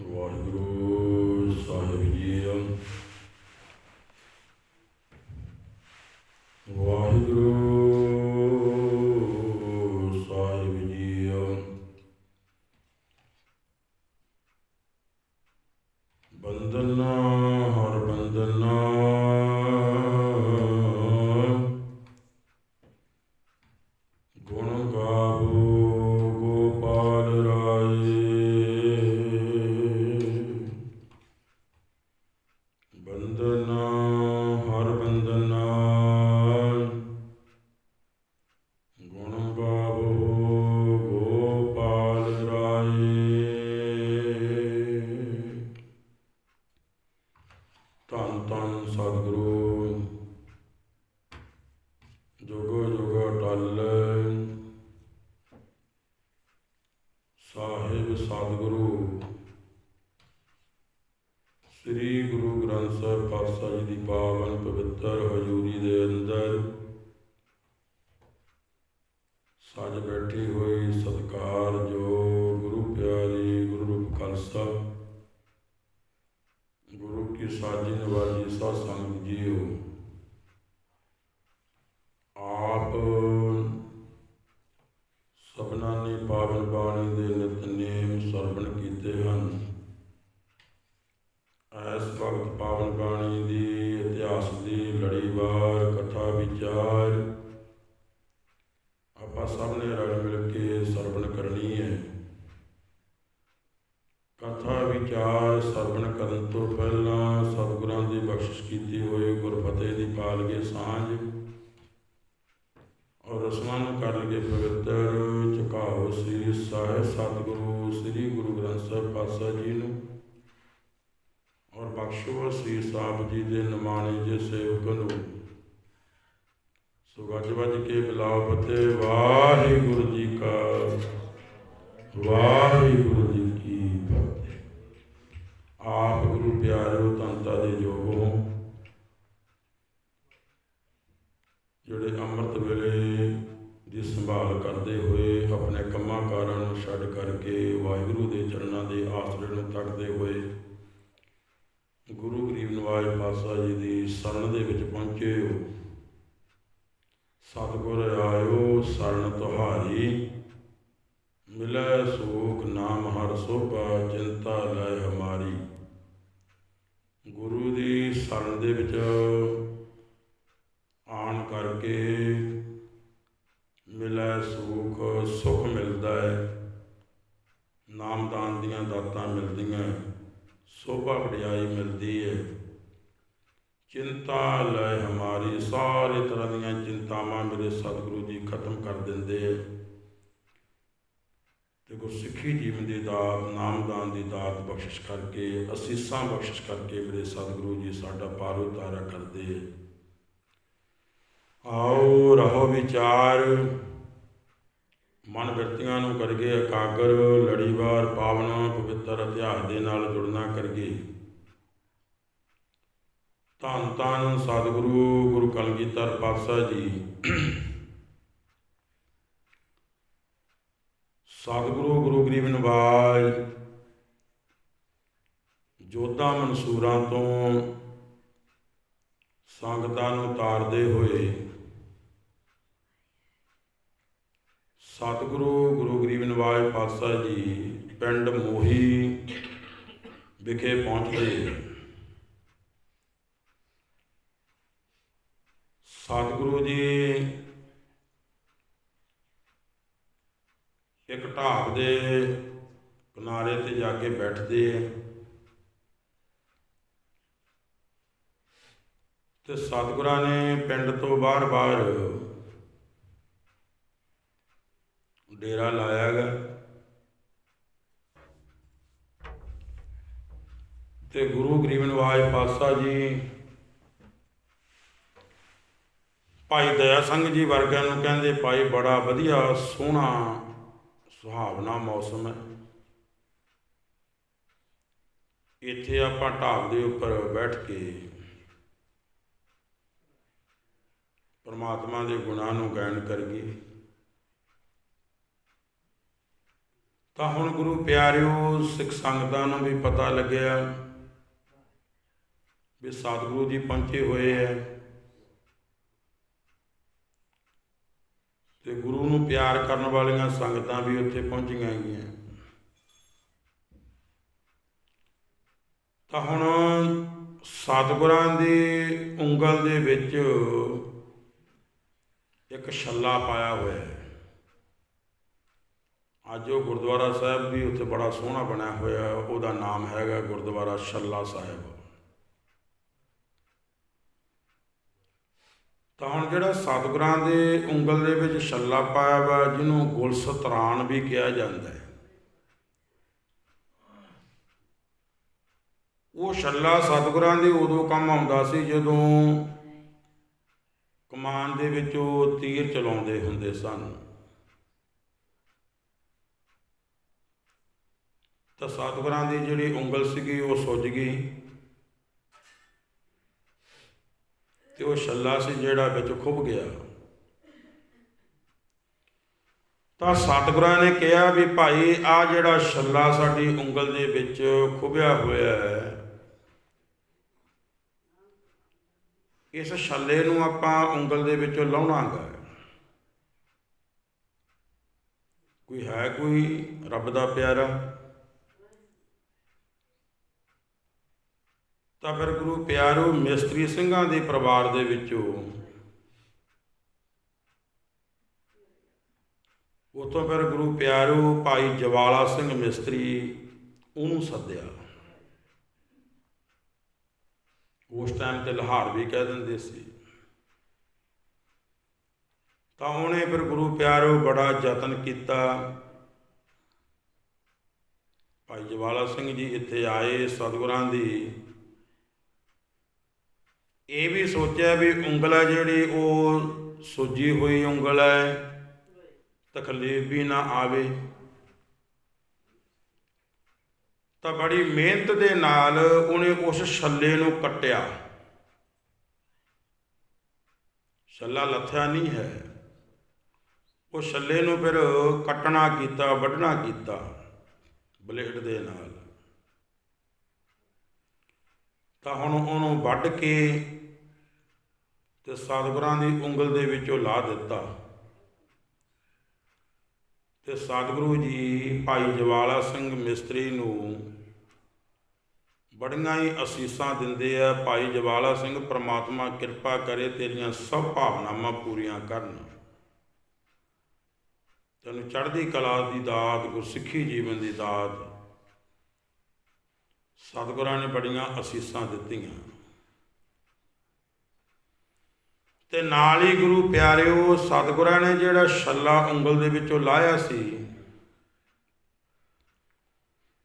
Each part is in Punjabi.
ਵਾਹਿਗੁਰੂ ਸਾਹਿਬ ਜੀ ਵਾਹਿਗੁਰੂ ਭਗਤ ਪਾਵਨ ਬਾਣੀ ਦੀ ਇਤਿਹਾਸ ਦੀ ਲੜੀਵਾਰ ਕਥਾ ਵਿਚਾਰ। ਆਪਾਂ ਸਭ ਨੇ ਰਲ ਮਿਲ ਕੇ ਸਰਵਣ ਕਰਨੀ ਹੈ। ਕਥਾ ਵਿਚਾਰ ਸਰਵਣ ਕਰਨ ਤੋਂ ਪਹਿਲਾਂ ਸਤਿਗੁਰਾਂ ਦੀ ਬਖਸ਼ਿਸ਼ ਕੀਤੀ ਹੋਈ, ਗੁਰਫਤਿਹ ਦੀ ਪਾਲ ਕੇ ਸਾਂਝ। ਔਰ ਰਸਮਾਂ ਨੂੰ ਕਰ ਲਗੇ ਪਵਿੱਤਰ ਚੁਕਾਓ ਸ੍ਰੀ ਸਾਹਿਬ ਸਤਿਗੁਰੂ, ਸ੍ਰੀ ਗੁਰੂ ਗ੍ਰੰਥ ਸਾਹਿਬ ਪਾਤਸ਼ਾਹ ਜੀ ਨੂੰ। ਔਰ ਸ੍ਰੀ ਸਾਹਿਬ ਜੀ ਦੇ ਨਿਮਾਣੇ ਜੇ ਸੇਵਕ ਨੂੰ। ਸੋ ਗੱਜ ਵੱਜ ਕੇ ਬੁਲਾਓ ਫਤਿਹ ਵਾਹਿਗੁਰੂ ਜੀ ਕਾ ਵਾਹਿਗੁਰੂ ਜੀ ਕੀ ਫਤਿਹ। ਆਪ ਗੁਰੂ ਪਿਆਰਿਓ ਤੰਤਾ ਦੇ ਜੋਗ। ਹੋ ਜੀ ਦੀ ਸ਼ਰਨ ਦੇ ਵਿੱਚ ਪਹੁੰਚੇ ਹੋ। ਸਤਿਗੁਰ ਆਇਓ, ਸ਼ਰਨ ਤੁਹਾਰੀ। ਮਿਲੈ ਸੂਖ ਨਾਮ ਹਰ ਸੋਭਾ, ਚਿੰਤਾ ਲੈ ਹਮਾਰੀ। ਗੁਰੂ ਦੀ ਸ਼ਰਨ ਦੇ ਵਿੱਚ ਆਣ ਕਰਕੇ ਮਿਲੈ ਸੂਖ ਸੁਖ ਮਿਲਦਾ ਹੈ। ਨਾਮਦਾਨ ਦੀਆਂ ਦਾਤਾਂ ਮਿਲਦੀਆਂ, ਸੋਭਾ ਵਡਿਆਈ ਮਿਲਦੀ ਹੈ। ਚਿੰਤਾ ਲੈ ਹਮਾਰੀ, ਸਾਰੇ ਤਰ੍ਹਾਂ ਦੀਆਂ ਚਿੰਤਾਵਾਂ ਮੇਰੇ ਸਤਿਗੁਰੂ ਜੀ ਖਤਮ ਕਰ ਦਿੰਦੇ ਹੈ ਤੇ ਗੁਰਸਿੱਖੀ ਜੀਵਨ ਦੀ ਦਾਤ, ਨਾਮਦਾਨ ਦੀ ਦਾਤ ਬਖਸ਼ਿਸ਼ ਕਰਕੇ, ਅਸੀਸਾਂ ਬਖਸ਼ਿਸ਼ ਕਰਕੇ ਮੇਰੇ ਸਤਿਗੁਰੂ ਜੀ ਸਾਡਾ ਪਾਰ ਉਤਾਰਾ ਕਰਦੇ ਹੈ ਆਓ ਰਹੋ ਵਿਚਾਰ। ਮਨ ਬਿਰਤੀਆਂ ਨੂੰ ਕਰਗੇ ਇਕਾਗਰ, ਲੜੀਵਾਰ, ਪਾਵਨ, ਪਵਿੱਤਰ, ਇਤਿਹਾਸ ਦੇ ਨਾਲ ਜੁੜਨਾ ਕਰਗੇ ਧੰਨ ਧੰਨ ਸਤਿਗੁਰੂ ਗੁਰੂ ਕਲਗੀਧਰ ਪਾਤਸ਼ਾਹ ਜੀ। ਸਤਿਗੁਰੂ ਗੁਰੂ ਗਰੀਬ ਨਿਵਾਜ ਜੋਧਾ ਮਨਸੂਰਾਂ ਤੋਂ ਸੰਗਤਾਂ ਨੂੰ ਤਾਰਦੇ ਹੋਏ ਸਤਿਗੁਰੂ ਗੁਰੂ ਗਰੀਬ ਨਿਵਾਜ ਪਾਤਸ਼ਾਹ ਜੀ, ਪਿੰਡ ਮੋਹੀ ਵਿਖੇ ਪਹੁੰਚ ਗਏ ਸਤਿਗੁਰੂ ਜੀ, ਇੱਕ ਢਾਬ ਦੇ ਕਿਨਾਰੇ ਤੇ ਜਾ ਕੇ ਬੈਠਦੇ ਆ ਤੇ ਸਤਿਗੁਰਾਂ ਨੇ ਪਿੰਡ ਤੋਂ ਬਾਹਰ-ਬਾਹਰ ਡੇਰਾ ਲਾਇਆ ਗਾ ਤੇ ਗੁਰੂ ਗਰੀਬ ਨਿਵਾਜ ਪਾਤਸ਼ਾਹ ਜੀ ਭਾਈ ਦਇਆ ਸਿੰਘ ਜੀ ਵਰਗਿਆਂ ਨੂੰ ਕਹਿੰਦੇ, ਭਾਈ ਬੜਾ ਵਧੀਆ ਸੋਹਣਾ ਸੁਹਾਵਣਾ ਮੌਸਮ ਹੈ। ਇੱਥੇ ਆਪਾਂ ਢਾਬ ਦੇ ਉੱਪਰ ਬੈਠ ਕੇ ਪਰਮਾਤਮਾ ਦੇ ਗੁਣਾਂ ਨੂੰ ਗਾਇਨ ਕਰੀਏ। ਤਾਂ ਹੁਣ ਗੁਰੂ ਪਿਆਰਿਓ, ਸਿੱਖ ਸੰਗਤਾਂ ਨੂੰ ਵੀ ਪਤਾ ਲੱਗਿਆ ਵੀ ਸਤਿਗੁਰੂ ਜੀ ਪਹੁੰਚੇ ਹੋਏ ਐ ਤੇ ਗੁਰੂ ਨੂੰ ਪਿਆਰ ਕਰਨ ਵਾਲੀਆਂ ਸੰਗਤਾਂ ਵੀ ਉੱਥੇ ਪਹੁੰਚੀਆਂ ਹੈਗੀਆਂ ਤਾਂ ਹੁਣ ਸਤਿਗੁਰਾਂ ਦੀ ਉਂਗਲ ਦੇ ਵਿੱਚ ਇੱਕ ਛੱਲਾ ਪਾਇਆ ਹੋਇਆ ਹੈ। ਅੱਜ ਉਹ ਗੁਰਦੁਆਰਾ ਸਾਹਿਬ ਵੀ ਉੱਥੇ ਬੜਾ ਸੋਹਣਾ ਬਣਿਆ ਹੋਇਆ, ਉਹਦਾ ਨਾਮ ਹੈਗਾ ਗੁਰਦੁਆਰਾ ਛੱਲਾ ਸਾਹਿਬ। ਤਾਂ ਹੁਣ ਜਿਹੜਾ ਸਤਿਗੁਰਾਂ ਦੇ ਉਂਗਲ ਦੇ ਵਿੱਚ ਛੱਲਾ ਪਾਇਆ ਵਾ, ਜਿਹਨੂੰ ਗੁਲਸਤਰਾਨ ਵੀ ਕਿਹਾ ਜਾਂਦਾ ਹੈ। ਉਹ ਛੱਲਾ ਸਤਿਗੁਰਾਂ ਦੇ ਉਦੋਂ ਕੰਮ ਆਉਂਦਾ ਸੀ ਜਦੋਂ ਕਮਾਨ ਦੇ ਵਿੱਚ ਉਹ ਤੀਰ ਚਲਾਉਂਦੇ ਹੁੰਦੇ ਸਨ। ਤਾਂ ਸਤਿਗੁਰਾਂ ਦੀ ਜਿਹੜੀ ਉਂਗਲ ਸੀਗੀ, ਉਹ ਸੁੱਜ ਗਈ। ਤੇ ਉਹ ਛੱਲਾ ਸੀ ਜਿਹੜਾ ਵਿੱਚ ਖੁੱਭ ਗਿਆ। ਤਾਂ ਸਤਿਗੁਰਾਂ ਨੇ ਕਿਹਾ ਵੀ ਭਾਈ, ਆ ਜਿਹੜਾ ਛੱਲਾ ਸਾਡੀ ਉਂਗਲ ਦੇ ਵਿੱਚ ਖੁੱਭਿਆ ਹੋਇਆ ਹੈ, ਇਸ ਛੱਲੇ ਨੂੰ ਆਪਾਂ ਉਂਗਲ ਦੇ ਵਿੱਚੋਂ ਲਾਉਣਾਗਾ। ਕੋਈ ਹੈ ਕੋਈ ਰੱਬ ਦਾ ਪਿਆਰਾ? ਤਾਂ ਫਿਰ ਗੁਰੂ ਪਿਆਰੂ ਮਿਸਤਰੀ ਸਿੰਘਾਂ ਦੇ ਪਰਿਵਾਰ ਦੇ ਵਿੱਚੋਂ। ਉਤੋਂ ਫਿਰ ਗੁਰੂ ਪਿਆਰੂ ਭਾਈ ਜਵਾਲਾ ਸਿੰਘ ਮਿਸਤਰੀ ਉਹਨੂੰ ਸੱਦਿਆ। ਉਸ ਟਾਈਮ ਤੇ ਲੋਹਾਰ ਵੀ ਕਹਿ ਦਿੰਦੇ ਸੀ। ਤਾਂ ਉਹਨੇ ਫਿਰ ਗੁਰੂ ਪਿਆਰੋ ਬੜਾ ਯਤਨ ਕੀਤਾ। ਭਾਈ ਜਵਾਲਾ ਸਿੰਘ ਜੀ ਇੱਥੇ ਆਏ ਸਤਿਗੁਰਾਂ ਦੀ ਇਹ ਵੀ ਸੋਚਿਆ ਵੀ ਉਂਗਲ ਹੈ ਜਿਹੜੀ ਉਹ ਸੁੱਜੀ ਹੋਈ ਉਂਗਲ ਹੈ, ਤਕਲੀਫ ਵੀ ਨਾ ਆਵੇ। ਤਾਂ ਬੜੀ ਮਿਹਨਤ ਦੇ ਨਾਲ ਉਹਨੇ ਉਸ ਛੱਲੇ ਨੂੰ ਕੱਟਿਆ। ਛੱਲਾ ਲੱਥਿਆ ਨਹੀਂ ਹੈ। ਉਹ ਛੱਲੇ ਨੂੰ ਫਿਰ ਕੱਟਣਾ ਕੀਤਾ, ਵੱਢਣਾ ਕੀਤਾ, ਬਲੇਡ ਦੇ ਨਾਲ। ਤਾਂ ਹੁਣ ਉਹਨੂੰ ਵੱਢ ਕੇ ਤੇ ਸਤਿਗੁਰਾਂ ਦੀ ਉਂਗਲ ਦੇ ਵਿੱਚੋਂ ਲਾ ਦਿੱਤਾ। ਤੇ ਸਤਿਗੁਰੂ ਜੀ ਭਾਈ ਜਵਾਲਾ ਸਿੰਘ ਮਿਸਤਰੀ ਨੂੰ ਬੜੀਆਂ ਹੀ ਅਸੀਸਾਂ ਦਿੰਦੇ ਆ, ਭਾਈ ਜਵਾਲਾ ਸਿੰਘ, ਪ੍ਰਮਾਤਮਾ ਕਿਰਪਾ ਕਰੇ ਤੇਰੀਆਂ ਸਭ ਭਾਵਨਾਵਾਂ ਪੂਰੀਆਂ ਕਰਨ। ਤੈਨੂੰ ਚੜ੍ਹਦੀ ਕਲਾ ਦੀ ਦਾਤ, ਗੁਰਸਿੱਖੀ ਜੀਵਨ ਦੀ ਦਾਤ। ਸਤਿਗੁਰਾਂ ਨੇ ਬੜੀਆਂ ਅਸੀਸਾਂ ਦਿੱਤੀਆਂ। ਤੇ ਨਾਲ ਹੀ ਗੁਰੂ ਪਿਆਰਿਓ, ਸਤਿਗੁਰਾਂ ਨੇ ਜਿਹੜਾ ਛੱਲਾ ਉਂਗਲ ਦੇ ਵਿੱਚੋਂ ਲਾਇਆ ਸੀ,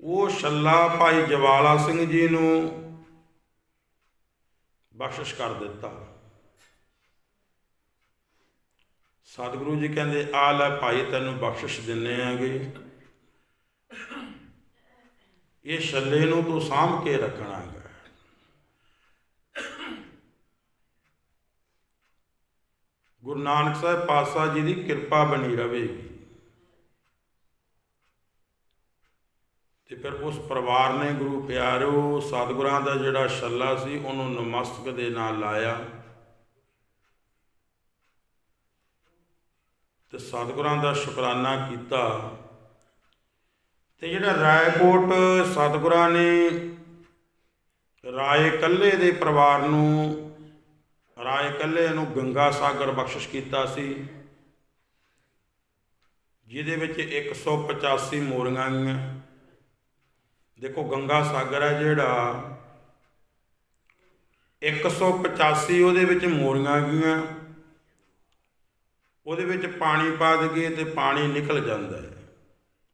ਉਹ ਛੱਲਾ ਭਾਈ ਜਵਾਲਾ ਸਿੰਘ ਜੀ ਨੂੰ ਬਖਸ਼ਿਸ਼ ਕਰ ਦਿੱਤਾ। ਸਤਿਗੁਰੂ ਜੀ ਕਹਿੰਦੇ, ਆ ਲੈ ਭਾਈ, ਤੈਨੂੰ ਬਖਸ਼ਿਸ਼ ਦਿੰਨੇ ਆਗੇ। ਇਹ ਛੱਲੇ ਨੂੰ ਤੂੰ ਸਾਂਭ ਕੇ ਰੱਖਣਾ ਹੈ ਗੁਰੂ ਨਾਨਕ ਸਾਹਿਬ ਪਾਤਸ਼ਾਹ ਜੀ ਦੀ ਕਿਰਪਾ ਬਣੀ ਰਹੇਗੀ ਤੇ ਫਿਰ ਉਸ ਪਰਿਵਾਰ ਨੇ ਗੁਰੂ ਪਿਆਰਿਓ ਸਤਿਗੁਰਾਂ ਦਾ ਜਿਹੜਾ ਛੱਲਾ ਸੀ, ਉਹਨੂੰ ਨਮਸਤਕ ਦੇ ਨਾਲ ਲਾਇਆ। ਤੇ ਸਤਿਗੁਰਾਂ ਦਾ ਸ਼ੁਕਰਾਨਾ ਕੀਤਾ। ਤੇ ਜਿਹੜਾ ਰਾਏਕੋਟ ਸਤਿਗੁਰਾਂ ਨੇ ਰਾਏ ਕੱਲੇ ਦੇ ਪਰਿਵਾਰ ਨੂੰ ਰਾਏ ਕੱਲੇ ਨੂੰ ਗੰਗਾ ਸਾਗਰ ਬਖਸ਼ਿਸ਼ ਕੀਤਾ ਸੀ, ਜਿਹਦੇ ਵਿੱਚ 185 ਮੋਰੀਆਂ ਆਈਆਂ। ਦੇਖੋ, ਗੰਗਾ ਸਾਗਰ ਹੈ ਜਿਹੜਾ 185 ਉਹਦੇ ਵਿੱਚ ਮੋਰੀਆਂ ਗਈਆਂ ਉਹਦੇ ਵਿੱਚ ਪਾਣੀ ਪਾ ਦਈਏ ਤੇ ਪਾਣੀ ਨਿਕਲ ਜਾਂਦਾ ਹੈ।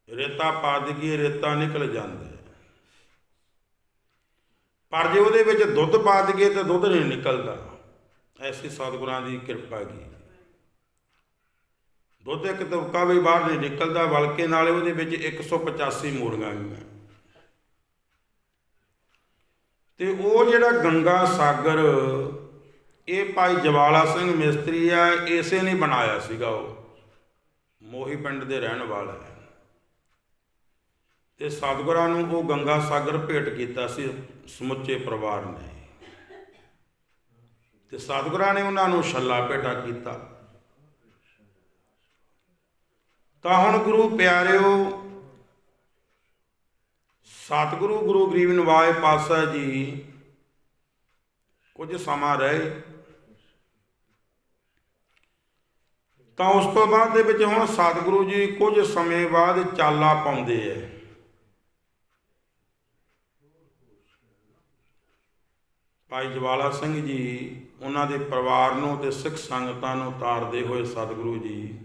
ਰੇਤਾ ਪਾ ਦਈਏ, ਰੇਤਾ ਨਿਕਲ ਜਾਂਦਾ ਹੈ। ਪਰ ਜੇ ਉਹਦੇ ਵਿੱਚ ਦੁੱਧ ਪਾ ਦਈਏ ਤਾਂ ਦੁੱਧ ਨਹੀਂ ਨਿਕਲਦਾ। ਐਸੀ ਸਤਿਗੁਰਾਂ ਦੀ ਕਿਰਪਾ ਕੀ ਦੁੱਧ ਇੱਕ ਤਬਕਾ ਵੀ ਬਾਹਰ ਨਹੀਂ ਨਿਕਲਦਾ, ਬਲਕਿ ਨਾਲੇ ਉਹਦੇ ਵਿੱਚ 185 ਮੋਰੀਆਂ ਗਈਆਂ ਤੇ ਉਹ ਜਿਹੜਾ ਗੰਗਾ ਸਾਗਰ, ਇਹ ਭਾਈ ਜਵਾਲਾ ਸਿੰਘ ਮਿਸਤਰੀ ਆ, ਇਸੇ ਨੇ ਬਣਾਇਆ ਸੀਗਾ ਉਹ। ਮੋਹੀ ਪਿੰਡ ਦੇ ਰਹਿਣ ਵਾਲਾ ਹੈ। ਤੇ ਸਤਿਗੁਰਾਂ ਨੂੰ ਉਹ ਗੰਗਾ ਸਾਗਰ ਭੇਟ ਕੀਤਾ ਸੀ ਸਮੁੱਚੇ ਪਰਿਵਾਰ ਨੇ। ਤੇ ਸਤਿਗੁਰਾਂ ਨੇ ਉਹਨਾਂ ਨੂੰ ਛੱਲਾ ਭੇਟਾ ਕੀਤਾ। ਤਾਂ ਹੁਣ ਗੁਰੂ ਪਿਆਰਿਓ, ਸਤਿਗੁਰੂ ਗੁਰੂ ਗਰੀਬ ਨਿਵਾਜ ਪਾਤਸ਼ਾਹ ਜੀ, ਕੁਝ ਸਮਾਂ ਰਹੇ। ਤਾਂ ਉਸ ਤੋਂ ਬਾਅਦ ਦੇ ਵਿੱਚ ਹੁਣ ਸਤਿਗੁਰੂ ਜੀ ਕੁਝ ਸਮੇਂ ਬਾਅਦ ਚਾਲਾ ਪਾਉਂਦੇ ਐ। ਭਾਈ ਜਵਾਲਾ ਸਿੰਘ ਜੀ ਉਹਨਾਂ ਦੇ ਪਰਿਵਾਰ ਨੂੰ ਤੇ ਸਿੱਖ ਸੰਗਤਾਂ ਨੂੰ ਤਾਰਦੇ ਹੋਏ ਸਤਿਗੁਰੂ ਜੀ।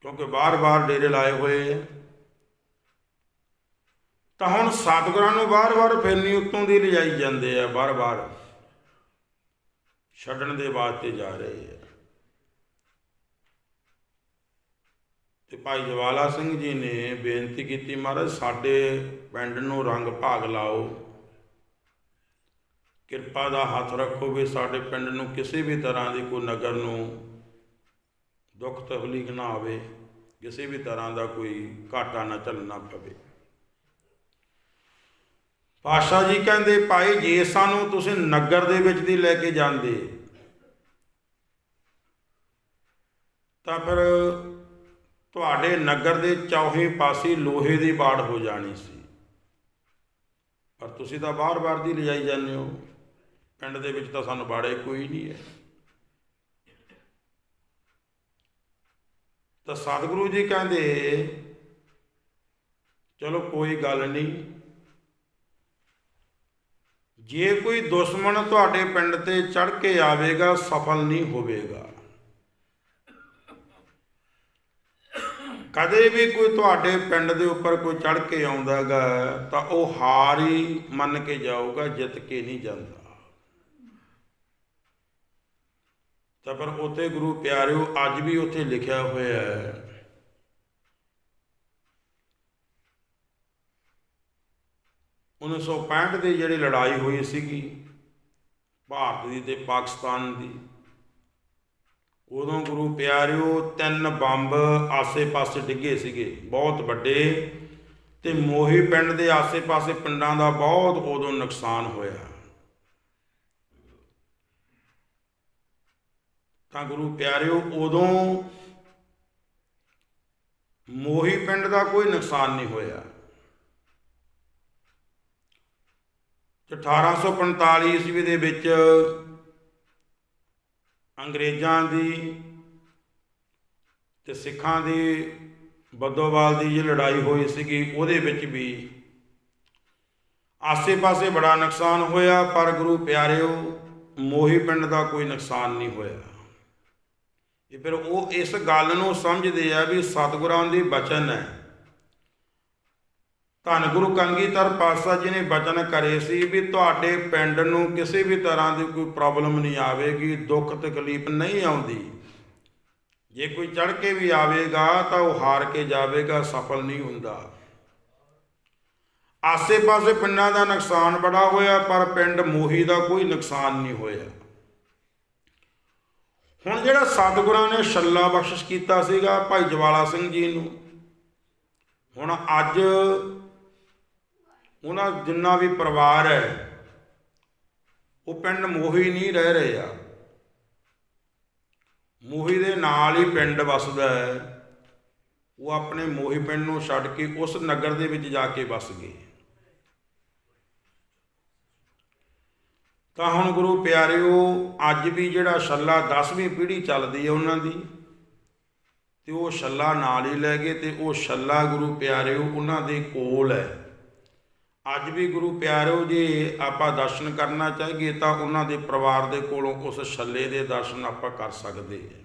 ਕਿਉਂਕਿ ਬਾਰ-ਬਾਰ ਡੇਰੇ ਲਾਏ ਹੋਏ ਤਾਂ ਹੁਣ ਸਤਿਗੁਰਾਂ ਨੂੰ ਬਾਰ-ਬਾਰ ਫੇਰਨੀ ਉੱਤੋਂ ਦੀ ਲਿਜਾਈ ਜਾਂਦੇ ਆ ਬਾਰ-ਬਾਰ ਛੱਡਣ ਦੇ ਵਾਸਤੇ ਜਾ ਰਹੇ ਆ। ਤੇ ਭਾਈ ਜਵਾਲਾ ਸਿੰਘ ਜੀ ਨੇ ਬੇਨਤੀ ਕੀਤੀ, ਮਹਾਰਾਜ, ਸਾਡੇ ਪਿੰਡ ਨੂੰ ਰੰਗ ਭਾਗ ਲਾਓ। ਕਿਰਪਾ ਦਾ ਹੱਥ ਰੱਖੋ ਵੀ ਸਾਡੇ ਪਿੰਡ ਨੂੰ ਕਿਸੇ ਵੀ ਤਰ੍ਹਾਂ ਦੀ ਕੋਈ ਨਗਰ ਨੂੰ ਦੁੱਖ ਤਕਲੀਫ ਨਾ ਆਵੇ, ਕਿਸੇ ਵੀ ਤਰ੍ਹਾਂ ਦਾ ਕੋਈ ਘਾਟਾ ਨਾ ਚੱਲਣਾ ਪਵੇ। ਪਾਸ਼ਾ ਜੀ ਕਹਿੰਦੇ, ਭਾਈ, ਜੇ ਸਾਨੂੰ ਤੁਸੀਂ ਨਗਰ ਦੇ ਵਿੱਚ ਦੀ ਲੈ ਕੇ ਜਾਂਦੇ, ਤਾਂ ਫਿਰ ਤੁਹਾਡੇ ਨਗਰ ਦੇ ਚੌਹੇ ਪਾਸੇ ਲੋਹੇ ਦੀ ਬਾੜ ਹੋ ਜਾਣੀ ਸੀ। ਪਰ ਤੁਸੀਂ ਤਾਂ ਬਾਰ-ਬਾਰ ਦੀ ਲਿਜਾਈ ਜਾਂਦੇ ਹੋ। ਪਿੰਡ ਦੇ ਵਿੱਚ ਤਾਂ ਸਾਨੂੰ ਬਾੜੇ ਕੋਈ ਨਹੀਂ ਹੈ। ਤਾਂ ਸਤਿਗੁਰੂ ਜੀ ਕਹਿੰਦੇ, ਚਲੋ ਕੋਈ ਗੱਲ ਨਹੀਂ। ਜੇ ਕੋਈ ਦੁਸ਼ਮਣ ਤੁਹਾਡੇ ਪਿੰਡ ਤੇ ਚੜ ਕੇ ਆਵੇਗਾ, ਸਫਲ ਨਹੀਂ ਹੋਵੇਗਾ। ਕਦੇ ਵੀ ਕੋਈ ਤੁਹਾਡੇ ਪਿੰਡ ਦੇ ਉੱਪਰ ਕੋਈ ਚੜ ਕੇ ਆਉਂਦਾਗਾ, ਤਾਂ ਉਹ ਹਾਰ ਹੀ ਮੰਨ ਕੇ ਜਾਊਗਾ, ਜਿੱਤ ਕੇ ਨਹੀਂ ਜਾਂਦਾ। ਤਾਂ ਪਰ ਉਥੇ ਗੁਰੂ ਪਿਆਰਿਓ ਅੱਜ ਵੀ ਉਥੇ ਲਿਖਿਆ ਹੋਇਆ ਹੈ। ਉਨੀ ਸੌ 65 ਦੀ ਜਿਹੜੀ ਲੜਾਈ ਹੋਈ ਸੀਗੀ, ਭਾਰਤ ਦੀ ਤੇ ਪਾਕਿਸਤਾਨ ਦੀ, ਉਦੋਂ ਗੁਰੂ ਪਿਆਰਿਓ ਤਿੰਨ ਬੰਬ ਆਸੇ-ਪਾਸੇ ਡਿੱਗੇ ਸੀਗੇ, ਬਹੁਤ ਵੱਡੇ, ਤੇ ਮੋਹੀ ਪਿੰਡ ਦੇ ਆਸੇ-ਪਾਸੇ ਪਿੰਡਾਂ ਦਾ ਬਹੁਤ ਉਦੋਂ ਨੁਕਸਾਨ ਹੋਇਆ। ਤਾਂ ਗੁਰੂ ਪਿਆਰਿਓ, ਉਦੋਂ ਮੋਹੀ ਪਿੰਡ ਦਾ ਕੋਈ ਨੁਕਸਾਨ ਨਹੀਂ ਹੋਇਆ। ਤੇ 1845 ਈਸਵੀ ਦੇ ਵਿੱਚ ਅੰਗਰੇਜ਼ਾਂ ਦੀ ਤੇ ਸਿੱਖਾਂ ਦੀ ਬੱਦੋਵਾਲ ਦੀ ਜਿਹੜੀ ਲੜਾਈ ਹੋਈ ਸੀਗੀ, ਉਹਦੇ ਵਿੱਚ ਵੀ ਆਸੇ-ਪਾਸੇ ਬੜਾ ਨੁਕਸਾਨ ਹੋਇਆ, ਪਰ ਗੁਰੂ ਪਿਆਰਿਓ, ਮੋਹੀ ਪਿੰਡ ਦਾ ਕੋਈ ਨੁਕਸਾਨ ਨਹੀਂ ਹੋਇਆ। ਇਹ ਫਿਰ ਉਹ ਇਸ ਗੱਲ ਨੂੰ ਸਮਝਦੇ ਆ ਵੀ ਸਤਿਗੁਰਾਂ ਦੀ ਬਚਨ ਹੈ। ਧੰਨ ਗੁਰੂ ਕੰਗੀਧਰ ਪਾਤਸ਼ਾਹ ਜੀ ਨੇ ਬਚਨ ਕਰੇ ਸੀ ਵੀ ਤੁਹਾਡੇ ਪਿੰਡ ਨੂੰ ਕਿਸੇ ਵੀ ਤਰ੍ਹਾਂ ਦੀ ਕੋਈ ਪ੍ਰੋਬਲਮ ਨਹੀਂ ਆਵੇਗੀ, ਦੁੱਖ ਤਕਲੀਫ ਨਹੀਂ ਆਉਂਦੀ। ਜੇ ਕੋਈ ਚੜ ਕੇ ਵੀ ਆਵੇਗਾ ਤਾਂ ਉਹ ਹਾਰ ਕੇ ਜਾਵੇਗਾ, ਸਫਲ ਨਹੀਂ ਹੁੰਦਾ। ਆਸੇ-ਪਾਸੇ ਪਿੰਡਾਂ ਦਾ ਨੁਕਸਾਨ ਬੜਾ ਹੋਇਆ, ਪਰ ਪਿੰਡ ਮੋਹੀ ਦਾ ਕੋਈ ਨੁਕਸਾਨ ਨਹੀਂ ਹੋਇਆ। ਹੁਣ ਜਿਹੜਾ ਸਤਿਗੁਰਾਂ ਨੇ ਛੱਲਾ ਬਖਸ਼ਿਸ਼ ਕੀਤਾ ਸੀਗਾ ਭਾਈ ਜਵਾਲਾ ਸਿੰਘ ਜੀ ਨੂੰ, ਹੁਣ ਅੱਜ ਉਹਨਾਂ ਜਿੰਨਾ ਵੀ ਪਰਿਵਾਰ ਹੈ, ਉਹ ਪਿੰਡ ਮੋਹੀ ਨਹੀਂ ਰਹਿ ਰਹੇ ਆ। ਮੋਹੀ ਦੇ ਨਾਲ ਹੀ ਪਿੰਡ ਵਸਦਾ ਹੈ। ਉਹ ਆਪਣੇ ਮੋਹੀ ਪਿੰਡ ਨੂੰ ਛੱਡ ਕੇ ਉਸ ਨਗਰ ਦੇ ਵਿੱਚ ਜਾ ਕੇ ਵਸ ਗਏ। ਤਾਂ ਹੁਣ ਗੁਰੂ ਪਿਆਰਿਓ, ਅੱਜ ਵੀ ਜਿਹੜਾ ਛੱਲਾ 10ਵੀਂ ਪੀੜ੍ਹੀ ਚੱਲਦੀ ਹੈ ਉਹਨਾਂ ਦੀ, ਤੇ ਉਹ ਛੱਲਾ ਨਾਲ ਹੀ ਲੈ ਗਏ ਤੇ ਉਹ ਛੱਲਾ ਗੁਰੂ ਪਿਆਰਿਓ ਉਹਨਾਂ ਦੇ ਕੋਲ ਹੈ। ਅੱਜ ਵੀ ਗੁਰੂ ਪਿਆਰਿਓ ਜੇ ਆਪਾਂ ਦਰਸ਼ਨ ਕਰਨਾ ਚਾਹੀਏ ਤਾਂ ਉਹਨਾਂ ਦੇ ਪਰਿਵਾਰ ਦੇ ਕੋਲੋਂ ਉਸ ਛੱਲੇ ਦੇ ਦਰਸ਼ਨ ਆਪਾਂ ਕਰ ਸਕਦੇ ਹਾਂ।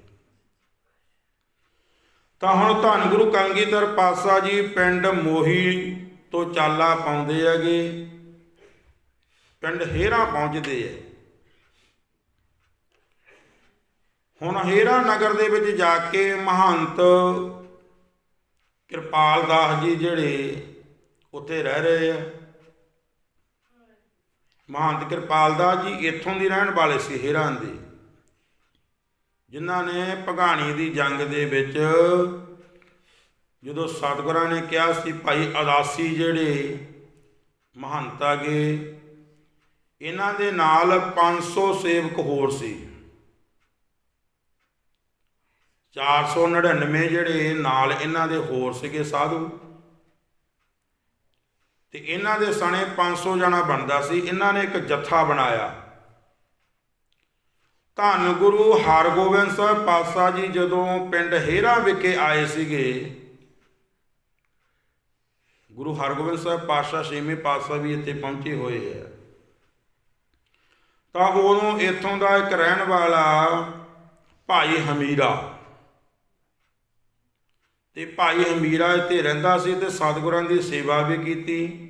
ਤਾਂ ਹੁਣ ਧੰਨ ਗੁਰੂ ਕਲਗੀਧਰ ਪਾਤਸ਼ਾਹ ਜੀ ਪਿੰਡ ਮੋਹੀ ਤੋਂ ਚਾਲਾ ਪਾਉਂਦੇ ਹੈਗੇ। ਪਿੰਡ ਹੇਰਾ ਪਹੁੰਚਦੇ ਐ। ਹੁਣ ਹੇਰਾ ਨਗਰ ਦੇ ਵਿੱਚ ਜਾ ਕੇ ਮਹੰਤ ਕਿਰਪਾਲ ਦਾਸ ਜੀ ਜਿਹੜੇ ਉੱਥੇ ਰਹਿ ਰਹੇ ਆ। ਮਹੰਤ ਕਿਰਪਾਲ ਦਾਸ ਜੀ ਇੱਥੋਂ ਦੇ ਰਹਿਣ ਵਾਲੇ ਸੀ ਹੇਰਾਂ ਦੇ। ਜਿਨ੍ਹਾਂ ਨੇ ਭਗਾਣੀ ਦੀ ਜੰਗ ਦੇ ਵਿੱਚ ਜਦੋਂ ਸਤਿਗੁਰਾਂ ਨੇ ਕਿਹਾ ਸੀ, ਭਾਈ ਅਦਾਸੀ ਜਿਹੜੇ ਮਹੰਤ ਆਗੇ ਇਹਨਾਂ ਦੇ ਨਾਲ 500 ਸੇਵਕ ਹੋਰ ਸੀ। 499 ਜਿਹੜੇ ਨਾਲ ਇਹਨਾਂ ਦੇ ਹੋਰ ਸੀਗੇ ਸਾਧੂ। ਤੇ ਇਹਨਾਂ ਦੇ ਸਣੇ 500 ਜਣਾ ਬਣਦਾ ਸੀ। ਇਹਨਾਂ ਨੇ ਇੱਕ ਜੱਥਾ ਬਣਾਇਆ। ਧੰਨ ਗੁਰੂ ਹਰਗੋਬਿੰਦ ਸਾਹਿਬ ਪਾਤਸ਼ਾਹ ਜੀ ਜਦੋਂ ਪਿੰਡ ਹੇਰਾ ਵਿਖੇ ਆਏ ਸੀਗੇ, ਗੁਰੂ ਹਰਗੋਬਿੰਦ ਸਾਹਿਬ ਪਾਤਸ਼ਾਹ ਛੇਵੇਂ ਪਾਤਸ਼ਾਹ ਵੀ ਇੱਥੇ ਪਹੁੰਚੇ ਹੋਏ ਆ। ਤਾਂ ਉਦੋਂ ਇੱਥੋਂ ਦਾ ਇੱਕ ਰਹਿਣ ਵਾਲਾ ਭਾਈ ਹਮੀਰਾ। ਤੇ ਭਾਈ ਹਮੀਰਾ ਇੱਥੇ ਰਹਿੰਦਾ ਸੀ ਤੇ ਸਤਿਗੁਰਾਂ ਦੀ ਸੇਵਾ ਵੀ ਕੀਤੀ।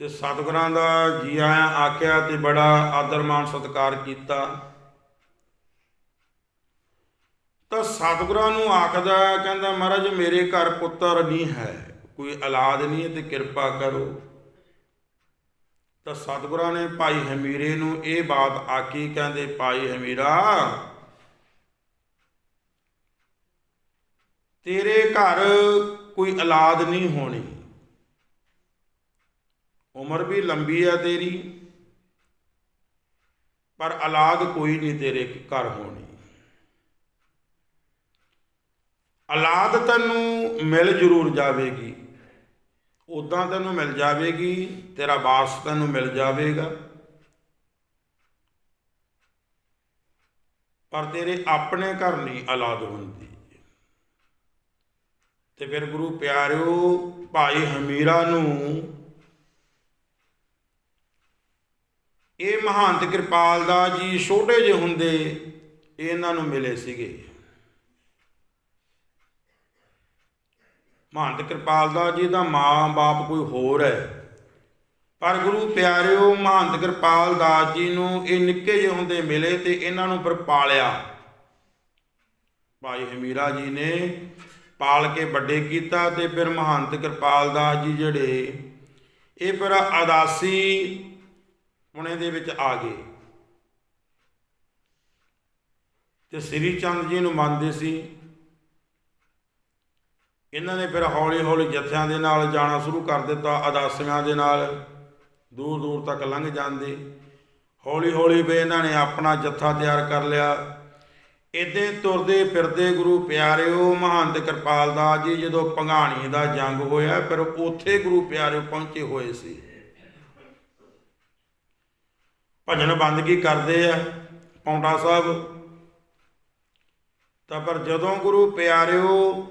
ਤੇ ਸਤਿਗੁਰਾਂ ਦਾ ਜੀ ਆਇਆਂ ਆਖਿਆ ਤੇ ਬੜਾ ਆਦਰ ਮਾਣ ਸਤਿਕਾਰ ਕੀਤਾ। ਤਾਂ ਸਤਿਗੁਰਾਂ ਨੂੰ ਆਖਦਾ ਕਹਿੰਦਾ, ਮਹਾਰਾਜ, ਮੇਰੇ ਘਰ ਪੁੱਤਰ ਨਹੀਂ ਹੈ, ਕੋਈ ਔਲਾਦ ਨਹੀਂ ਹੈ ਤੇ ਕਿਰਪਾ ਕਰੋ। ਤਾਂ ਸਤਿਗੁਰਾਂ ਨੇ ਭਾਈ ਹਮੀਰੇ ਨੂੰ ਇਹ ਬਾਤ ਆਖੀ, ਕਹਿੰਦੇ, ਭਾਈ ਹਮੀਰਾ, ਤੇਰੇ ਘਰ ਕੋਈ ਔਲਾਦ ਨਹੀਂ ਹੋਣੀ। ਉਮਰ ਵੀ ਲੰਬੀ ਹੈ ਤੇਰੀ, ਪਰ ਔਲਾਦ ਕੋਈ ਨਹੀਂ ਤੇਰੇ ਘਰ ਹੋਣੀ। ਔਲਾਦ ਤੈਨੂੰ ਮਿਲ ਜ਼ਰੂਰ ਜਾਵੇਗੀ। ਉਦਾਂ ਤੈਨੂੰ ਮਿਲ ਜਾਵੇਗੀ, ਤੇਰਾ ਵਾਰਸ ਤੈਨੂੰ ਮਿਲ ਜਾਵੇਗਾ। ਪਰ ਤੇਰੇ ਆਪਣੇ ਘਰ ਨਹੀਂ ਔਲਾਦ ਹੁੰਦੀ। ਤੇ ਫਿਰ ਗੁਰੂ ਪਿਆਰਿਓ, ਭਾਈ ਹਮੀਰਾ ਨੂੰ ਇਹ ਮਹੰਤ ਕਿਰਪਾਲ ਦਾ ਜੀ ਛੋਟੇ ਜਿਹੇ ਹੁੰਦੇ ਇਹਨਾਂ ਨੂੰ ਮਿਲੇ ਸੀਗੇ। ਮਹੰਤ ਕਿਰਪਾਲ ਦਾ ਜੀ ਦਾ ਮਾਂ-ਬਾਪ ਕੋਈ ਹੋਰ ਹੈ। ਪਰ ਗੁਰੂ ਪਿਆਰਿਓ, ਮਹੰਤ ਕਿਰਪਾਲ ਦਾਸ ਜੀ ਨੂੰ ਇਹ ਨਿੱਕੇ ਜਿਹੇ ਹੁੰਦੇ ਮਿਲੇ ਤੇ ਇਹਨਾਂ ਨੂੰ ਫਿਰ ਪਾਲਿਆ। ਭਾਈ ਹਮੀਰਾ ਜੀ ਨੇ ਪਾਲ ਕੇ ਵੱਡੇ ਕੀਤਾ ਤੇ ਫਿਰ ਮਹੰਤ ਕਿਰਪਾਲ ਦਾਸ ਜੀ ਜਿਹੜੇ, ਇਹ ਫਿਰ ਅਦਾਸੀ ਪੁਣੇ ਦੇ ਵਿੱਚ ਆ ਗਏ। ਤੇ ਸ੍ਰੀ ਚੰਦ ਜੀ ਨੂੰ ਮੰਨਦੇ ਸੀ। ਇਹਨਾਂ ਨੇ ਫਿਰ ਹੌਲੀ ਹੌਲੀ ਜੱਥਿਆਂ ਦੇ ਨਾਲ ਜਾਣਾ ਸ਼ੁਰੂ ਕਰ ਦਿੱਤਾ, ਅਦਾਸੀਆਂ ਦੇ ਨਾਲ। ਦੂਰ ਦੂਰ ਤੱਕ ਲੰਘ ਜਾਂਦੇ। ਹੌਲੀ ਹੌਲੀ ਵੀ ਇਹਨਾਂ ਨੇ ਆਪਣਾ ਜੱਥਾ ਤਿਆਰ ਕਰ ਲਿਆ। ਇਦਾਂ ਤੁਰਦੇ ਫਿਰਦੇ ਗੁਰੂ ਪਿਆਰਿਓ, ਮਹੰਤ ਕਿਰਪਾਲ ਦਾਸ ਜੀ, ਜਦੋਂ ਪੰਘਾਣੀ ਦਾ ਜੰਗ ਹੋਇਆ, ਫਿਰ ਉੱਥੇ ਗੁਰੂ ਪਿਆਰਿਓ ਪਹੁੰਚੇ ਹੋਏ ਸੀ। ਭਜਨ ਬੰਦਗੀ ਕਰਦੇ ਆ? ਪੌਂਟਾ ਸਾਹਿਬ? ਤਾਂ ਪਰ ਜਦੋਂ ਗੁਰੂ ਪਿਆਰਿਓ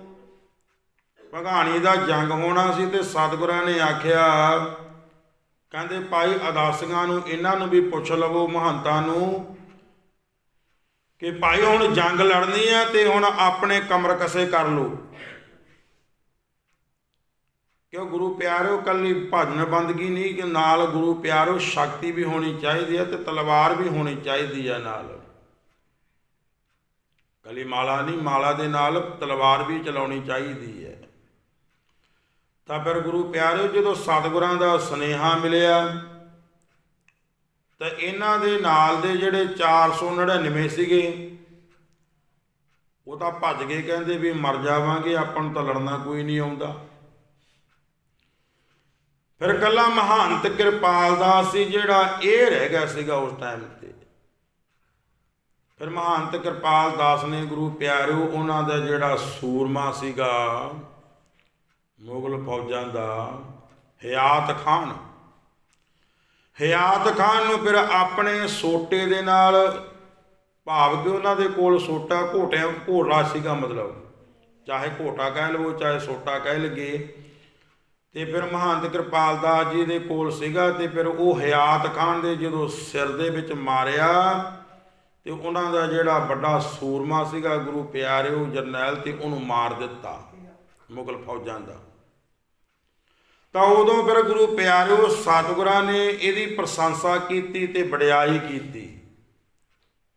ਭਗਾਣੀ ਦਾ ਜੰਗ ਹੋਣਾ ਸੀ ਤੇ ਸਤਿਗੁਰਾਂ ਨੇ ਆਖਿਆ, ਕਹਿੰਦੇ ਭਾਈ ਅਦਾਸੀਆਂ ਨੂੰ, ਇਹਨਾਂ ਨੂੰ ਵੀ ਪੁੱਛ ਲਵੋ ਮਹੰਤਾਂ ਨੂੰ ਕਿ ਭਾਈ ਹੁਣ ਜੰਗ ਲੜਨੀ ਹੈ ਤੇ ਹੁਣ ਆਪਣੇ ਕਮਰ ਕਸੇ ਕਰ ਲਓ। ਕਿਉਂ ਗੁਰੂ ਪਿਆਰਿਓ ਕੱਲੀ ਭਜਨ ਬੰਦਗੀ ਨਹੀਂ, ਕਿ ਨਾਲ ਗੁਰੂ ਪਿਆਰਿਓ, ਸ਼ਕਤੀ ਵੀ ਹੋਣੀ ਚਾਹੀਦੀ ਹੈ ਤੇ ਤਲਵਾਰ ਵੀ ਹੋਣੀ ਚਾਹੀਦੀ ਹੈ ਨਾਲ। ਕੱਲੀ ਮਾਲਾ ਨਹੀਂ, ਮਾਲਾ ਦੇ ਨਾਲ ਤਲਵਾਰ ਵੀ ਚਲਾਉਣੀ ਚਾਹੀਦੀ ਹੈ। ਤਾਂ ਫਿਰ ਗੁਰੂ ਪਿਆਰਿਓ, ਜਦੋਂ ਸਤਿਗੁਰਾਂ ਦਾ ਸਨੇਹਾ ਮਿਲਿਆ, ਤਾਂ ਇਹਨਾਂ ਦੇ ਨਾਲ ਦੇ ਜਿਹੜੇ 499 ਸੀਗੇ, ਉਹ ਤਾਂ ਭੱਜ ਗਏ, ਕਹਿੰਦੇ ਵੀ ਮਰ ਜਾਵਾਂਗੇ, ਆਪਾਂ ਨੂੰ ਤਾਂ ਲੜਨਾ ਕੋਈ ਨਹੀਂ ਆਉਂਦਾ। ਫਿਰ ਕੱਲਾ ਮਹੰਤ ਕਿਰਪਾਲ ਦਾਸ ਸੀ, ਜਿਹੜਾ ਇਹ ਰਹਿ ਗਿਆ ਸੀਗਾ ਉਸ ਟਾਈਮ ਤੇ। ਫਿਰ ਮਹੰਤ ਕਿਰਪਾਲ ਦਾਸ ਨੇ ਗੁਰੂ ਪਿਆਰਿਓ, ਉਹਨਾਂ ਦਾ ਜਿਹੜਾ ਸੂਰਮਾ ਸੀਗਾ ਮੁਗਲ ਫੌਜਾਂ ਦਾ ਹਯਾਤ ਖਾਨ। ਹਯਾਤ ਖਾਨ ਨੂੰ ਫਿਰ ਆਪਣੇ ਸੋਟੇ ਦੇ ਨਾਲ ਭਾਵ ਕਿ ਉਹਨਾਂ ਦੇ ਕੋਲ ਸੋਟਾ ਘੋਟਿਆਂ, ਘੋੜਾ ਸੀਗਾ ਮਤਲਬ। ਚਾਹੇ ਘੋਟਾ ਕਹਿ ਲਵੋ, ਚਾਹੇ ਸੋਟਾ ਕਹਿ ਲਗੇ ਤੇ ਫਿਰ ਮਹੰਤ ਕਿਰਪਾਲ ਦਾਸ ਜੀ ਦੇ ਕੋਲ ਸੀਗਾ ਤੇ ਫਿਰ ਉਹ ਹਿਆਤ ਖਾਨ ਦੇ ਜਦੋਂ ਸਿਰ ਦੇ ਵਿੱਚ ਮਾਰਿਆ ਤੇ ਉਹਨਾਂ ਦਾ ਜਿਹੜਾ ਵੱਡਾ ਸੂਰਮਾ ਸੀਗਾ ਗੁਰੂ ਪਿਆਰਿਓ ਜਰਨੈਲ ਤੇ ਉਹਨੂੰ ਮਾਰ ਦਿੱਤਾ ਮੁਗਲ ਫੌਜਾਂ ਦਾ। ਤਾਂ ਉਦੋਂ ਫਿਰ ਗੁਰੂ ਪਿਆਰਿਓ ਸਤਿਗੁਰਾਂ ਨੇ ਇਹਦੀ ਪ੍ਰਸ਼ੰਸਾ ਕੀਤੀ ਤੇ ਵਡਿਆਈ ਕੀਤੀ।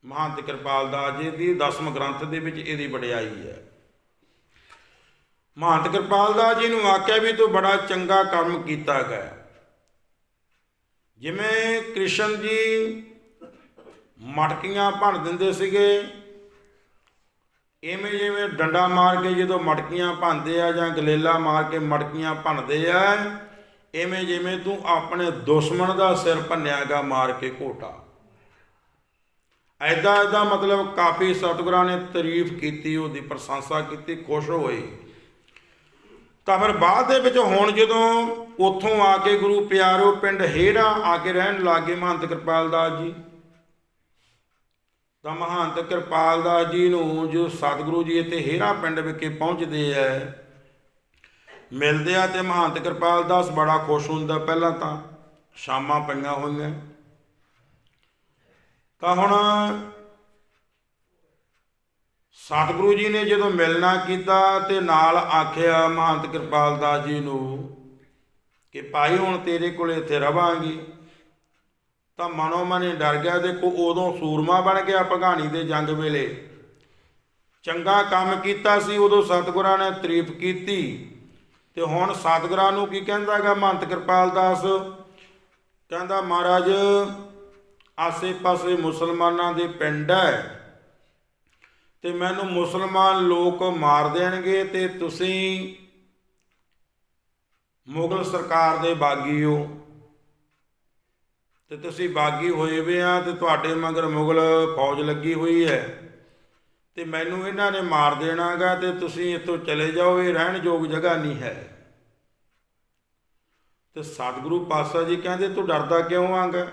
ਮਹੰਤ ਕਿਰਪਾਲ ਦਾਸ ਜੀ ਦੀ ਦਸਮ ਗ੍ਰੰਥ ਦੇ ਵਿੱਚ ਇਹਦੀ ਵਡਿਆਈ ਹੈ। ਮਹੰਤ ਕਿਰਪਾਲ ਦਾਸ ਜੀ ਨੂੰ ਆਖਿਆ ਵੀ ਤੂੰ ਬੜਾ ਚੰਗਾ ਕਰਮ ਕੀਤਾ ਗਿਆ ਜਿਵੇਂ ਕ੍ਰਿਸ਼ਨ ਜੀ ਮਟਕੀਆਂ ਭੰਨ ਦਿੰਦੇ ਸੀਗੇ ਇਵੇਂ ਜਿਵੇਂ ਡੰਡਾ ਮਾਰ ਕੇ ਜਦੋਂ ਮਟਕੀਆਂ ਭੰਨਦੇ ਆ ਜਾਂ ਗਲੇਲਾ ਮਾਰ ਕੇ ਮਟਕੀਆਂ ਭੰਨਦੇ ਆ, ਇਵੇਂ ਜਿਵੇਂ ਤੂੰ ਆਪਣੇ ਦੁਸ਼ਮਣ ਦਾ ਸਿਰ ਭੰਨਿਆਗਾ ਮਾਰ ਕੇ ਘੋਟਾ। ਐਦਾ ਐਦਾ ਮਤਲਬ ਕਾਫੀ ਸਤਿਗੁਰਾਂ ਨੇ ਤਾਰੀਫ ਕੀਤੀ, ਉਹਦੀ ਪ੍ਰਸ਼ੰਸਾ ਕੀਤੀ, ਖੁਸ਼ ਹੋਏ। ਤਾਂ ਫਿਰ ਬਾਅਦ ਦੇ ਵਿੱਚ ਹੁਣ ਜਦੋਂ ਉੱਥੋਂ ਆ ਕੇ ਗੁਰੂ ਪਿਆਰੋ ਪਿੰਡ ਹੇੜਾ ਆ ਕੇ ਰਹਿਣ ਲੱਗੇ ਮਹੰਤ ਕਿਰਪਾਲ ਦਾਸ ਜੀ। ਤਾਂ ਮਹੰਤ ਕਿਰਪਾਲ ਦਾਸ ਜੀ ਨੂੰ ਜੋ ਸਤਿਗੁਰੂ ਜੀ ਇੱਥੇ ਹੇਰਾ ਪਿੰਡ ਵਿਖੇ ਪਹੁੰਚਦੇ ਐ, ਮਿਲਦੇ ਆ ਤੇ ਮਹੰਤ ਕਿਰਪਾਲ ਦਾਸ ਬੜਾ ਖੁਸ਼ ਹੁੰਦਾ ਪਹਿਲਾਂ ਤਾਂ, ਸ਼ਾਮਾਂ ਪਈਆਂ ਹੋਈਆਂ। ਤਾਂ ਹੁਣ ਸਤਿਗੁਰੂ ਜੀ ਨੇ ਜਦੋਂ ਮਿਲਣਾ ਕੀਤਾ ਤੇ ਨਾਲ ਆਖਿਆ ਮਹੰਤ ਕਿਰਪਾਲ ਦਾਸ ਜੀ ਨੂੰ ਕਿ ਭਾਈ ਹੁਣ ਤੇਰੇ ਕੋਲੇ ਇੱਥੇ ਰਵਾਂਗੇ। ਤਾਂ ਮਨੋ ਹੀ ਡਰ ਗਿਆ ਦੇਖੋ ਉਦੋਂ ਸੂਰਮਾ ਬਣ ਗਿਆ ਭਗਾਣੀ ਦੇ ਜੰਗ ਵੇਲੇ। ਚੰਗਾ ਕੰਮ ਕੀਤਾ ਸੀ, ਉਦੋਂ ਸਤਿਗੁਰਾਂ ਨੇ ਤਾਰੀਫ ਕੀਤੀ। ਤੇ ਹੁਣ ਸਤਿਗੁਰਾਂ ਨੂੰ ਕੀ ਕਹਿੰਦਾਗਾ ਮਹੰਤ ਕਿਰਪਾਲ ਦਾਸ? ਕਹਿੰਦਾ, ਮਹਾਰਾਜ, ਆਸੇ-ਪਾਸੇ ਮੁਸਲਮਾਨਾਂ ਦੇ ਪਿੰਡ ਹੈ ਤੇ ਮੈਨੂੰ ਮੁਸਲਮਾਨ ਲੋਕ ਮਾਰ ਦੇਣਗੇ ਤੇ ਤੁਸੀਂ ਮੁਗਲ ਸਰਕਾਰ ਦੇ ਬਾਗੀ ਹੋ। ਤੇ ਤੁਸੀਂ ਬਾਗੀ ਹੋਏ ਵੇ ਆ ਤੇ ਤੁਹਾਡੇ ਮਗਰ ਮੁਗਲ ਫੌਜ ਲੱਗੀ ਹੋਈ ਹੈ। ਤੇ ਮੈਨੂੰ ਇਹਨਾਂ ਨੇ ਮਾਰ ਦੇਣਾਗਾ ਤੇ ਤੁਸੀਂ ਇੱਥੋਂ ਚਲੇ ਜਾਓ, ਇਹ ਰਹਿਣ ਯੋਗ ਜਗ੍ਹਾ ਨਹੀਂ ਹੈ। ਤੇ ਸਤਿਗੁਰੂ ਪਾਤਸ਼ਾਹ ਜੀ ਕਹਿੰਦੇ, ਤੂੰ ਡਰਦਾ ਕਿਉਂ ਆਂਗਾ?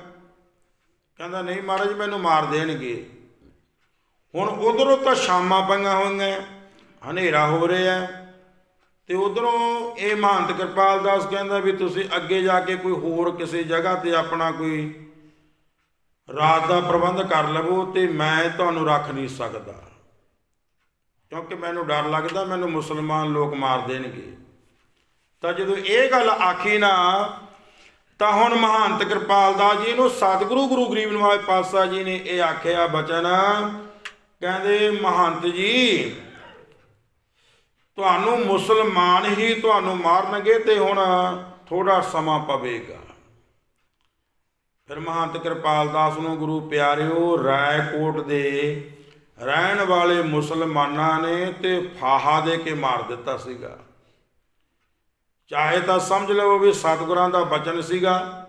ਕਹਿੰਦਾ, ਨਹੀਂ ਮਹਾਰਾਜ, ਮੈਨੂੰ ਮਾਰ ਦੇਣਗੇ। ਹੁਣ ਉਧਰੋਂ ਤਾਂ ਸ਼ਾਮਾਂ ਪਈਆਂ ਹੋਈਆਂ, ਹਨੇਰਾ ਹੋ ਰਿਹਾ ਤੇ ਉਧਰੋਂ ਇਹ ਮਹੰਤ ਕਿਰਪਾਲ ਦਾਸ ਕਹਿੰਦਾ ਵੀ ਤੁਸੀਂ ਅੱਗੇ ਜਾ ਕੇ ਕੋਈ ਹੋਰ ਕਿਸੇ ਜਗ੍ਹਾ ਤੇ ਆਪਣਾ ਕੋਈ ਰਾਤ ਦਾ ਪ੍ਰਬੰਧ ਕਰ ਲਵੋ ਤੇ ਮੈਂ ਤੁਹਾਨੂੰ ਰੱਖ ਨਹੀਂ ਸਕਦਾ। ਕਿਉਂਕਿ ਮੈਨੂੰ ਡਰ ਲੱਗਦਾ, ਮੈਨੂੰ ਮੁਸਲਮਾਨ ਲੋਕ ਮਾਰ ਦੇਣਗੇ। ਤਾਂ ਜਦੋਂ ਇਹ ਗੱਲ ਆਖੀ ਨਾ, ਤਾਂ ਹੁਣ ਮਹੰਤ ਕਿਰਪਾਲ ਦਾਸ ਜੀ ਨੂੰ ਸਤਿਗੁਰੂ ਗੁਰੂ ਗਰੀਬ ਨਿਵਾਜ ਪਾਤਸ਼ਾਹ ਜੀ ਨੇ ਇਹ ਆਖਿਆ, ਬਚਨ, ਕਹਿੰਦੇ ਮਹੰਤ ਜੀ ਤੁਹਾਨੂੰ ਮੁਸਲਮਾਨ ਹੀ ਤੁਹਾਨੂੰ ਮਾਰਨਗੇ ਤੇ ਹੁਣ ਥੋੜਾ ਸਮਾਂ ਪਵੇਗਾ। ਫਿਰ ਮਹੰਤ ਕਿਰਪਾਲ ਦਾਸ ਨੂੰ ਗੁਰੂ ਪਿਆਰਿਓ, ਰਾਏਕੋਟ ਦੇ ਰਹਿਣ ਵਾਲੇ ਮੁਸਲਮਾਨਾਂ ਨੇ ਤੇ ਫਾਹਾ ਦੇ ਕੇ ਮਾਰ ਦਿੱਤਾ ਸੀਗਾ। ਚਾਹੇ ਤਾਂ ਸਮਝ ਲਵੋ ਵੀ ਸਤਿਗੁਰਾਂ ਦਾ ਬਚਨ ਸੀਗਾ,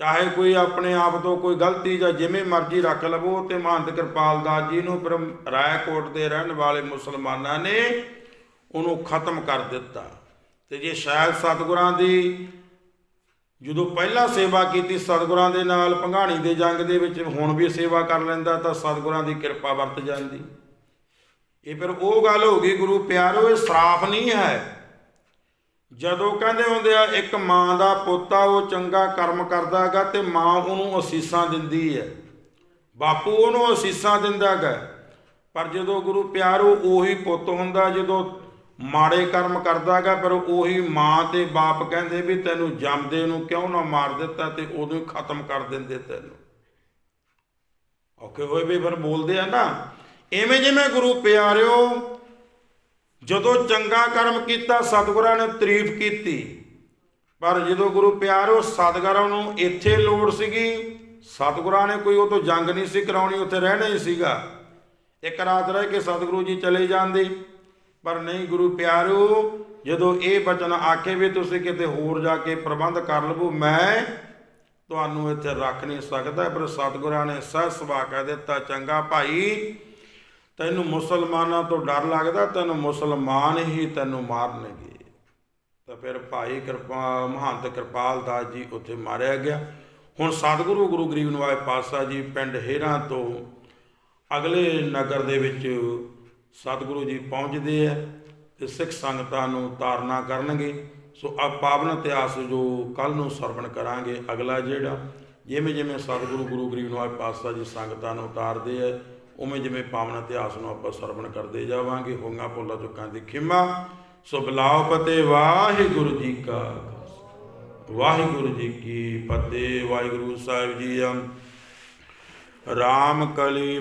ਚਾਹੇ ਕੋਈ ਆਪਣੇ ਆਪ ਤੋਂ ਕੋਈ ਗਲਤੀ ਜਾਂ ਜਿਵੇਂ ਮਰਜ਼ੀ ਰੱਖ ਲਵੋ ਤੇ ਮਹੰਤ ਕਿਰਪਾਲ ਦਾਸ ਜੀ ਨੂੰ ਫਿਰ ਰਾਏਕੋਟ ਦੇ ਰਹਿਣ ਵਾਲੇ ਮੁਸਲਮਾਨਾਂ ਨੇ ਉਹਨੂੰ ਖਤਮ ਕਰ ਦਿੱਤਾ। ਤੇ ਜੇ ਸ਼ਾਇਦ ਸਤਿਗੁਰਾਂ ਦੀ ਜਦੋਂ ਪਹਿਲਾਂ ਸੇਵਾ ਕੀਤੀ ਸਤਿਗੁਰਾਂ ਦੇ ਨਾਲ ਭੰਗਾਣੀ ਦੇ ਜੰਗ ਦੇ ਵਿੱਚ ਹੁਣ ਵੀ ਸੇਵਾ ਕਰ ਲੈਂਦਾ ਤਾਂ ਸਤਿਗੁਰਾਂ ਦੀ ਕਿਰਪਾ ਵਰਤ ਜਾਂਦੀ। ਇਹ ਫਿਰ ਉਹ ਗੱਲ ਹੋ ਗਈ, ਗੁਰੂ ਪਿਆਰੋ, ਇਹ ਸਰਾਫ ਨਹੀਂ ਹੈ। ਜਦੋਂ ਕਹਿੰਦੇ ਹੁੰਦੇ ਆ, ਇੱਕ ਮਾਂ ਦਾ ਪੋਤਾ ਉਹ ਚੰਗਾ ਕਰਮ ਕਰਦਾ ਹੈਗਾ ਤੇ ਮਾਂ ਉਹਨੂੰ ਅਸੀਸਾਂ ਦਿੰਦੀ ਹੈ। ਬਾਪੂ ਉਹਨੂੰ ਅਸੀਸਾਂ ਦਿੰਦਾ ਹੈਗਾ। ਪਰ ਜਦੋਂ ਗੁਰੂ ਪਿਆਰੋ ਉਹੀ ਪੁੱਤ ਹੁੰਦਾ, ਜਦੋਂ ਮਾੜੇ ਕਰਮ ਕਰਦਾ ਹੈਗਾ ਪਰ ਉਹੀ ਮਾਂ ਤੇ ਬਾਪ ਕਹਿੰਦੇ ਵੀ ਤੈਨੂੰ ਜੰਮਦੇ ਨੂੰ ਕਿਉਂ ਨਾ ਮਾਰ ਦਿੱਤਾ ਤੇ ਉਦੋਂ ਹੀ ਖਤਮ ਕਰ ਦਿੰਦੇ ਤੈਨੂੰ। ਔਖੇ ਹੋਏ ਵੀ ਫਿਰ ਬੋਲਦੇ ਆ ਨਾ। ਐਵੇਂ ਜਿਵੇਂ ਗੁਰੂ ਪਿਆਰਿਓ, ਜਦੋਂ ਚੰਗਾ ਕਰਮ ਕੀਤਾ, ਸਤਿਗੁਰਾਂ ਨੇ ਤਾਰੀਫ ਕੀਤੀ। ਪਰ ਜਦੋਂ ਗੁਰੂ ਪਿਆਰੋ ਸਤਿਗੁਰਾਂ ਨੂੰ ਇੱਥੇ ਲੋੜ ਸੀਗੀ, ਸਤਿਗੁਰਾਂ ਨੇ ਕੋਈ ਉਹ ਤੋਂ ਜੰਗ ਨਹੀਂ ਸੀ ਕਰਾਉਣੀ, ਉੱਥੇ ਰਹਿਣਾ ਹੀ ਸੀਗਾ। ਇੱਕ ਰਾਤ ਰਹਿ ਕੇ ਸਤਿਗੁਰੂ ਜੀ ਚਲੇ ਜਾਂਦੇ। ਪਰ ਨਹੀਂ ਗੁਰੂ ਪਿਆਰੋ, ਜਦੋਂ ਇਹ ਬਚਨ ਆਖੇ ਵੀ ਤੁਸੀਂ ਕਿਤੇ ਹੋਰ ਜਾ ਕੇ ਪ੍ਰਬੰਧ ਕਰ ਲਵੋ, ਮੈਂ ਤੁਹਾਨੂੰ ਇੱਥੇ ਰੱਖ ਨਹੀਂ ਸਕਦਾ। ਪਰ ਸਤਿਗੁਰਾਂ ਨੇ ਸਹਿ ਸੁਭਾ ਕਹਿ ਦਿੱਤਾ, ਚੰਗਾ ਭਾਈ, ਤੈਨੂੰ ਮੁਸਲਮਾਨਾਂ ਤੋਂ ਡਰ ਲੱਗਦਾ, ਤੈਨੂੰ ਮੁਸਲਮਾਨ ਹੀ ਤੈਨੂੰ ਮਾਰਨਗੇ। ਤਾਂ ਫਿਰ ਭਾਈ ਕਿਰਪਾ, ਮਹੰਤ ਕਿਰਪਾਲ ਦਾਸ ਜੀ ਉੱਥੇ ਮਾਰਿਆ ਗਿਆ। ਹੁਣ ਸਤਿਗੁਰੂ ਗੁਰੂ ਗਰੀਬ ਨਿਵਾਜ ਪਾਤਸ਼ਾਹ ਜੀ ਪਿੰਡ ਹੇਰਾਂ ਤੋਂ ਅਗਲੇ ਨਗਰ ਦੇ ਵਿੱਚ ਸਤਿਗੁਰੂ ਜੀ ਪਹੁੰਚਦੇ ਹੈ ਤੇ ਸਿੱਖ ਸੰਗਤਾਂ ਨੂੰ ਤਾਰਨਾ ਕਰਨਗੇ। ਸੋ ਆ ਪਾਵਨ ਇਤਿਹਾਸ ਜੋ ਕੱਲ ਨੂੰ ਸਰਵਣ ਕਰਾਂਗੇ, ਅਗਲਾ ਜਿਹੜਾ, ਜਿਵੇਂ ਜਿਵੇਂ ਸਤਿਗੁਰੂ ਗੁਰੂ ਗਰੀਬ ਨਿਵਾਜ ਪਾਤਸ਼ਾਹ ਜੀ ਸੰਗਤਾਂ ਨੂੰ ਉਤਾਰਦੇ ਆ, ਉਵੇਂ ਜਿਵੇਂ ਪਾਵਨ ਇਤਿਹਾਸ ਨੂੰ ਆਪਾਂ ਸਰਵਣ ਕਰਦੇ ਜਾਵਾਂਗੇ ਹੋਈਆਂ ਭੁੱਲਾਂ ਚੁੱਕਾਂ ਦੀ ਖਿਮਾ। ਸੋ ਬਲਾਉ ਪਤੇ ਵਾਹਿਗੁਰੂ ਜੀ ਕਾ ਵਾਹਿਗੁਰੂ ਜੀ ਕੀ ਫਤਿਹ, ਵਾਹਿਗੁਰੂ ਸਾਹਿਬ ਜੀ ਰਾਮ ਕਲੀ